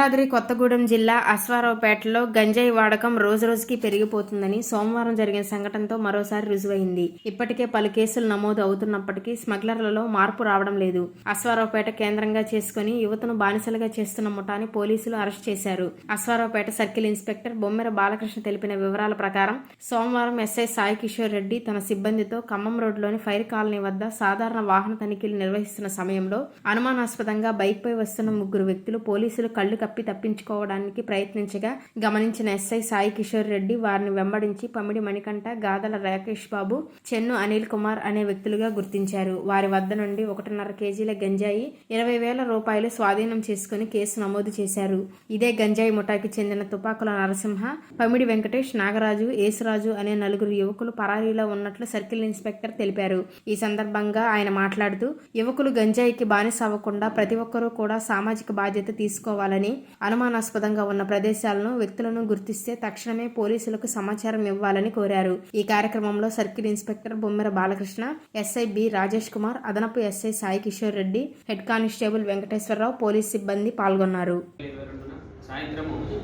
భద్రాద్రి కొత్తగూడెం జిల్లా అశ్వారావుపేటలో గంజాయి వాడకం రోజురోజుకి పెరిగిపోతుందని సోమవారం జరిగిన సంఘటనతో మరోసారి రుజువైంది. ఇప్పటికే పలు కేసులు నమోదు అవుతున్నప్పటికీ స్మగ్లర్లలో మార్పు రావడం లేదు. అశ్వారావుపేట కేంద్రంగా చేసుకుని యువతను బానిసలుగా చేస్తున్న ముఠాని పోలీసులు అరెస్ట్ చేశారు. అశ్వారావుపేట సర్కిల్ ఇన్స్పెక్టర్ బొమ్మెర బాలకృష్ణ తెలిపిన వివరాల ప్రకారం సోమవారం ఎస్ఐ సాయి కిషోర్ రెడ్డి తన సిబ్బందితో ఖమ్మం రోడ్లోని ఫైర్ కాలనీ వద్ద సాధారణ వాహన తనిఖీలు నిర్వహిస్తున్న సమయంలో అనుమానాస్పదంగా బైక్పై వస్తున్న ముగ్గురు వ్యక్తులు పోలీసులు కళ్ళు తప్పి తప్పించుకోవడానికి ప్రయత్నించగా గమనించిన ఎస్ఐ సాయి కిషోర్ రెడ్డి వారిని వెంబడించి పమిడి మణికంఠ గాదల రాకేష్ బాబు చెన్ను అనిల్ కుమార్ అనే వ్యక్తులుగా గుర్తించారు. వారి వద్ద నుండి ఒకటిన్నర కేజీల గంజాయి ఇరవై వేల రూపాయలు స్వాధీనం చేసుకుని కేసు నమోదు చేశారు. ఇదే గంజాయి ముఠాకి చెందిన తుపాకుల నరసింహ పమిడి వెంకటేష్ నాగరాజు యేసురాజు అనే నలుగురు యువకులు పరారీలో ఉన్నట్లు సర్కిల్ ఇన్స్పెక్టర్ తెలిపారు. ఈ సందర్భంగా ఆయన మాట్లాడుతూ యువకులు గంజాయికి బానిస అవ్వకుండా ప్రతి ఒక్కరూ కూడా సామాజిక బాధ్యత తీసుకోవాలని అనుమానాస్పదంగా ఉన్న ప్రదేశాలను వ్యక్తులను గుర్తిస్తే తక్షణమే పోలీసులకు సమాచారం ఇవ్వాలని కోరారు. ఈ కార్యక్రమంలో circle inspector Bommera Balakrishna SI B Rajesh Kumar అదనపు SI Sai Kishore Reddy head constable Venkateswararao police సిబ్బంది పాల్గొన్నారు.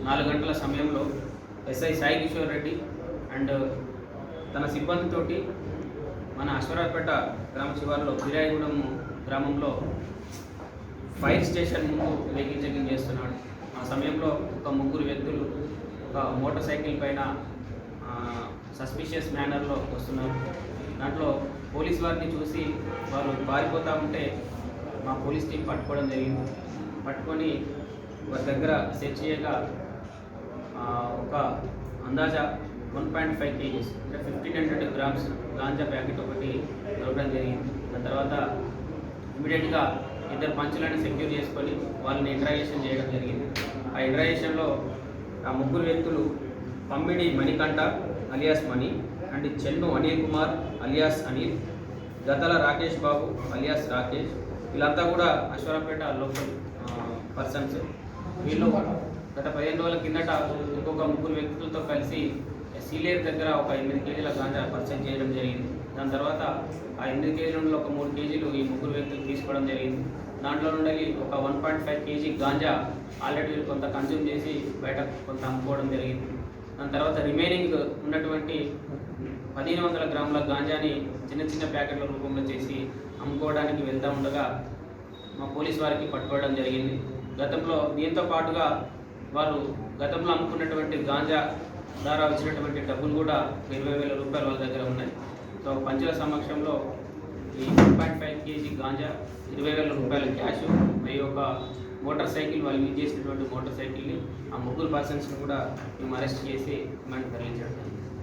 నాలుగు గంటల సమయంలో ఎస్ఐ సాయి కిషోర్ రెడ్డి అండ్ తన సిబ్బందితోటి మన అశ్వరాపేట గ్రామ శివారులో బిరాయిగూడెం గ్రామంలో ఫైర్ స్టేషన్ ముందు వెహికల్ చెకింగ్ చేస్తున్నాడు. ఆ సమయంలో ఒక ముగ్గురు వ్యక్తులు ఒక మోటార్ సైకిల్ పైన సస్పిషియస్ మేనర్లో వస్తున్నారు. దాంట్లో పోలీస్ వారిని చూసి వారు పారిపోతూ ఉంటే మా పోలీస్ టీం పట్టుకోవడం జరిగింది. పట్టుకొని వారి దగ్గర సెర్చ్ చేయగా ఒక అందాజా వన్ పాయింట్ ఫైవ్ కేజీస్ అంటే fifteen hundred grams ganja packet ఒకటి దొరకడం జరిగింది. దాని తర్వాత ఇమీడియట్గా ఇద్దరు పంచులను సెక్యూర్ చేసుకొని వాళ్ళని ఇంట్రాగేషన్ చేయడం జరిగింది. ఆ ఇంట్రాగేషన్లో ఆ ముగ్గురు వ్యక్తులు Pammidi Manikanta alias Mani and Chennu Anil Kumar alias Anil Gatala Rakesh Babu alias Rakesh. వీళ్ళంతా కూడా అశ్వరాపేట లోకల్ పర్సన్స్. వీళ్ళు గత పదిహేను రోజుల కిందట ఇంకొక ముగ్గురు వ్యక్తులతో కలిసి సీలేరు దగ్గర ఒక ఎనిమిది కేజీల గాంజా దాని తర్వాత ఆ ఎనిమిది కేజీల నుండి ఒక మూడు కేజీలు ఈ ముగ్గురు వ్యక్తులు తీసుకోవడం జరిగింది. దాంట్లో నుండి ఒక one point five KG ganja already కొంత కన్జ్యూమ్ చేసి బయట కొంత అమ్ముకోవడం జరిగింది. దాని తర్వాత రిమైనింగ్ ఉన్నటువంటి పదిహేను వందల గ్రాముల గాంజాని చిన్న చిన్న ప్యాకెట్ల రూపంలో చేసి అమ్ముకోవడానికి వెళ్తూ ఉండగా మా పోలీస్ వారికి పట్టుకోవడం జరిగింది. గతంలో దీంతో పాటుగా వారు గతంలో అమ్ముకున్నటువంటి గాంజా ద్వారా వచ్చినటువంటి డబ్బులు కూడా ఇరవై వేల రూపాయలు వాళ్ళ దగ్గర ఉన్నాయి. సో పంచుల సమక్షంలో ఈ one point five KG ganja ఇరవై వేల రూపాయల క్యాష్ మరియు ఒక మోటార్ సైకిల్ వాళ్ళు యూజ్ చేసినటువంటి మోటార్ సైకిల్ని ఆ ముగ్గురు పర్సన్స్ని కూడా మేము అరెస్ట్ చేసి మనం తరలించడం జరిగింది.